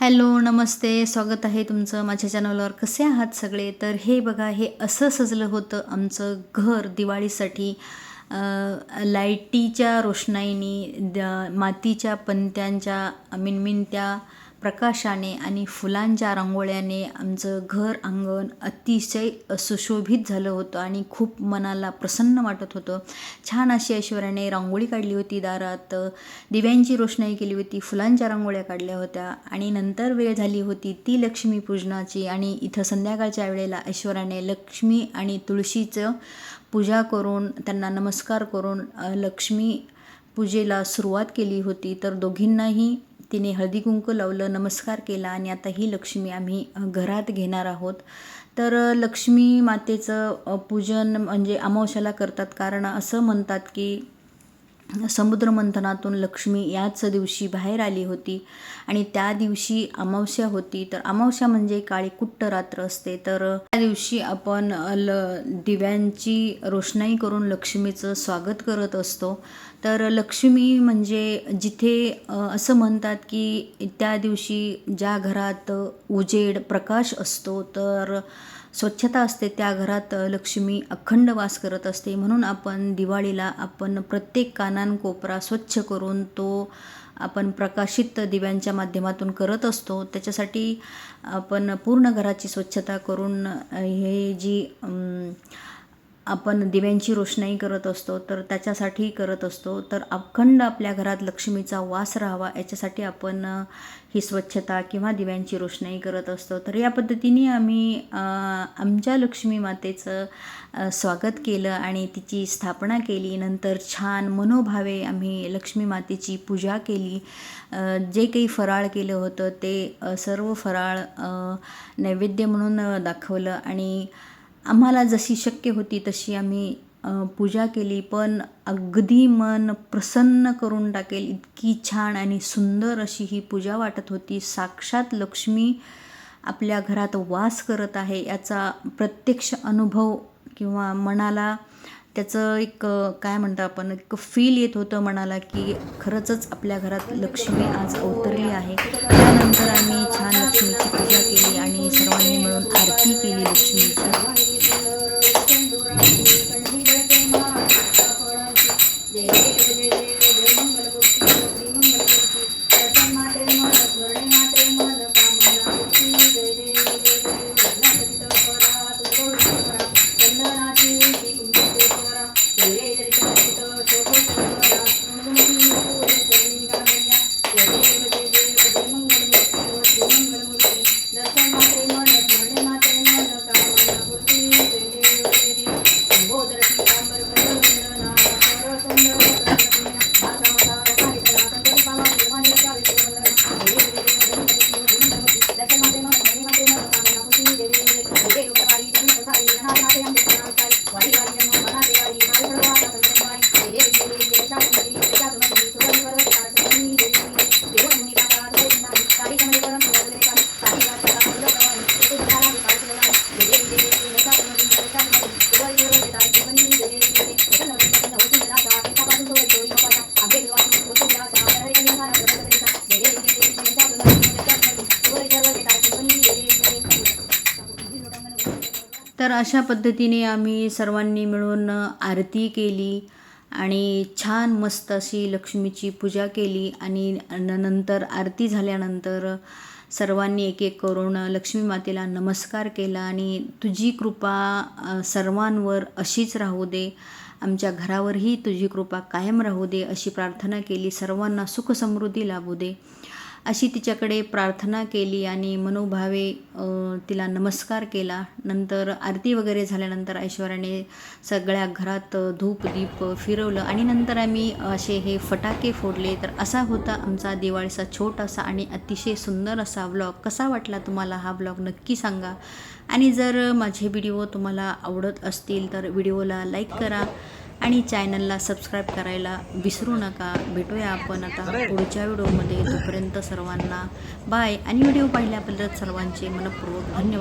Hello नमस्ते स्वागत आहे तुमचं माझ्या चॅनलवर कसे आहात सगळे? तर हे बघा हे असं सजलं होतं आमचं घर दिवाळीसाठी. लाईटीच्या रोषणाईनी द मातीच्या पंत्यांच्या मिनमिनत्या प्रकाशाने आणि फुलांच्या रांगोळ्याने आमचं घर अंगण अतिशय सुशोभित झालं होतं आणि खूप मनाला प्रसन्न वाटत होतं. छान अशी ऐश्वर्याने रांगोळी काढली होती दारात. दिव्यांची रोषणाई केली होती फुलांच्या रांगोळ्या काढल्या होत्या आणि नंतर वेळ झाली होती ती लक्ष्मीपूजनाची आणि इथं संध्याकाळच्या वेळेला ऐश्वर्याने लक्ष्मी आणि तुळशीचं पूजा करून त्यांना नमस्कार करून लक्ष्मी पूजेला सुरुवात केली होती. तर दोघींनाही तिने हळदीकुंकू लावलं नमस्कार केला आणि आता ही लक्ष्मी आम्ही घरात घेणार आहोत. तर लक्ष्मी मातेचं पूजन म्हणजे अमावश्याला करतात कारण असं म्हणतात की समुद्रमंथनातून लक्ष्मी याच दिवशी बाहेर आली होती आणि त्या दिवशी अमावस्या होती. तर अमावस्या म्हणजे काळी कुट्ट रात्र असते. तर त्या दिवशी आपण ल दिव्यांची रोषणाई करून लक्ष्मीचं स्वागत करत असतो. तर लक्ष्मी म्हणजे जिथे असं म्हणतात की त्या दिवशी ज्या घरात उजेड प्रकाश असतो तर स्वच्छता असते त्या घरात लक्ष्मी अखंड वास करत असते. म्हणून आपण दिवाळीला आपण प्रत्येक कानानकोपरा स्वच्छ करून तो आपण प्रकाशित दिव्यांच्या माध्यमातून करत असतो. त्याच्यासाठी आपण पूर्ण घराची स्वच्छता करून हे जी आपण दिव्यांची रोषणाई करत असतो तर त्याच्यासाठी करत असतो. तर अखंड आपल्या घरात लक्ष्मीचा वास राहावा याच्यासाठी आपण ही स्वच्छता किंवा दिव्यांची रोषणाई करत असतो. तर या पद्धतीने आम्ही आमच्या लक्ष्मी मातेचं स्वागत केलं आणि तिची स्थापना केली. नंतर छान मनोभावे आम्ही लक्ष्मी मातेची पूजा केली. जे काही फराळ केलं होतं ते सर्व फराळ नैवेद्य म्हणून दाखवलं आणि आम्हाला जशी शक्य होती तशी आम्ही पूजा केली. पण अगदी मन प्रसन्न करून टाकेल. इतकी छान आणि सुंदर अशी ही पूजा वाटत होती. साक्षात लक्ष्मी आपल्या घरात वास करत आहे याचा प्रत्यक्ष अनुभव किंवा मनाला त्याचं एक काय म्हणतो आपण एक फील येत होतं मनाला की खरंचच आपल्या घरात लक्ष्मी आज अवतरली आहे. त्यानंतर आम्ही छान लक्ष्मीची पूजा केली आणि सर्वांनी मिळून Thank you. तर अशा पद्धतीने आम्ही सर्वांनी मिळून आरती केली आणि छान मस्त अशी लक्ष्मीची पूजा केली आणि नंतर आरती झाल्यानंतर सर्वांनी एक एक करून लक्ष्मी मातेला नमस्कार केला आणि तुझी कृपा सर्वांवर अशीच राहू दे. आमच्या घरावरही तुझी कृपा कायम राहू दे अशी प्रार्थना केली. सर्वांना सुख समृद्धी लाभू दे. अशी तिच्याकडे प्रार्थना केली आणि मनोभावे तिला नमस्कार केला. नंतर आरती वगैरे झाल्यानंतर ऐश्वर्याने सगळ्या घरात धूप दीप फिरवलं आणि नंतर आम्ही असे हे फटाके फोडले. तर असा होता आमचा दिवाळीचा छोटासा आणि अतिशय सुंदर असा व्लॉग कसा वाटला तुम्हाला हा ब्लॉग नक्की सांगा. आणि जर माझे व्हिडिओ तुम्हाला आवडत असतील तर व्हिडिओला लाईक करा. आणि चॅनलला सबस्क्राईब करायला विसरू नका. भेटूया आपण आता पुढच्या व्हिडिओमध्ये. तोपर्यंत सर्वांना बाय. आणि व्हिडिओ पाहिल्याबद्दल सर्वांचे मनपूर्वक धन्यवाद.